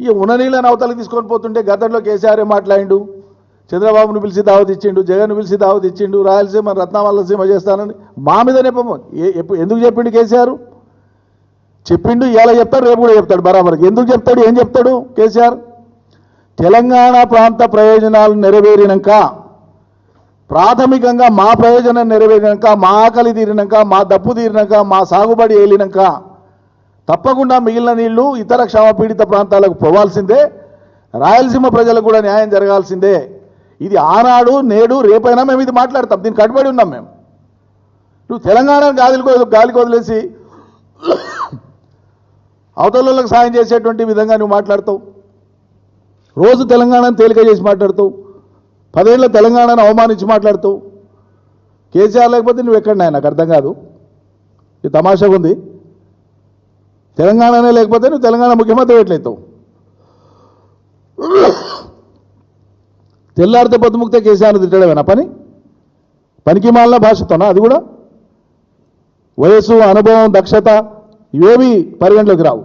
ఇక ఉన్న నీళ్ళని అవతలకి తీసుకొని పోతుంటే గతంలో కేసీఆర్ మాట్లాడిండు? చంద్రబాబును పిలిచి దావత్ ఇచ్చిండు జగన్ పిలిచి దావత్ ఇచ్చిండు రాయలసీమ రత్నావల్లసీమ చేస్తానని మా మీద నెపము ఎందుకు చెప్పిండు కేసీఆర్? చెప్పిండు ఇలా చెప్తాడు రేపు కూడా చెప్తాడు బరాబర్ ఎందుకు చెప్తాడు ఏం చెప్తాడు కేసీఆర్? తెలంగాణ ప్రాంత ప్రయోజనాలు నెరవేరినాక ప్రాథమికంగా మా ప్రయోజనం నెరవేరినాక మా ఆకలి తీరినాక మా దప్పు తీరినాక మా సాగుబడి ఏలినాక తప్పకుండా మిగిలిన నీళ్ళు ఇతర క్షామపీడిత ప్రాంతాలకు పోవాల్సిందే. రాయలసీమ ప్రజలకు కూడా న్యాయం జరగాల్సిందే. ఇది ఆనాడు నేడు రేపైనా మేము ఇది మాట్లాడతాం. దీనికి కట్టుబడి ఉన్నాం మేము. నువ్వు తెలంగాణ గాలికో గాలికి వదిలేసి అవతలకు సాయం చేసేటువంటి విధంగా నువ్వు మాట్లాడతావు. రోజు తెలంగాణను తేలిక చేసి మాట్లాడతావు. పదేళ్ళ తెలంగాణను అవమానించి మాట్లాడతావు. కేసీఆర్ లేకపోతే నువ్వు ఎక్కడ నాకు అర్థం కాదు. ఇది తమాషాగా ఉంది. తెలంగాణనే లేకపోతే నువ్వు తెలంగాణ ముఖ్యమంత్రి ఎట్లయితావు తెల్లారితే పొద్దుముక్తే కేసీఆర్ని తిట్టడమేనా పని? పనికి మాలిన భాషతోనా అది కూడా? వయసు అనుభవం దక్షత ఇవేవి పరిగణలోకి రావు.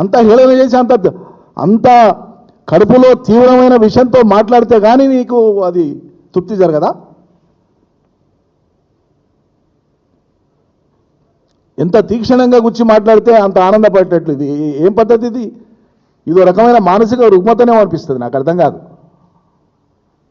అంత హేళన చేసి అంత అంత కడుపులో తీవ్రమైన విషయంతో మాట్లాడితే కానీ నీకు అది తృప్తి జరగదా? ఎంత తీక్షణంగా గుచ్చి మాట్లాడితే అంత ఆనందపడేటట్లు ఇది. ఏం పద్ధతి ఇది? ఇదో రకమైన మానసిక రుగ్మతనే అనిపిస్తుంది నాకు అర్థం కాదు.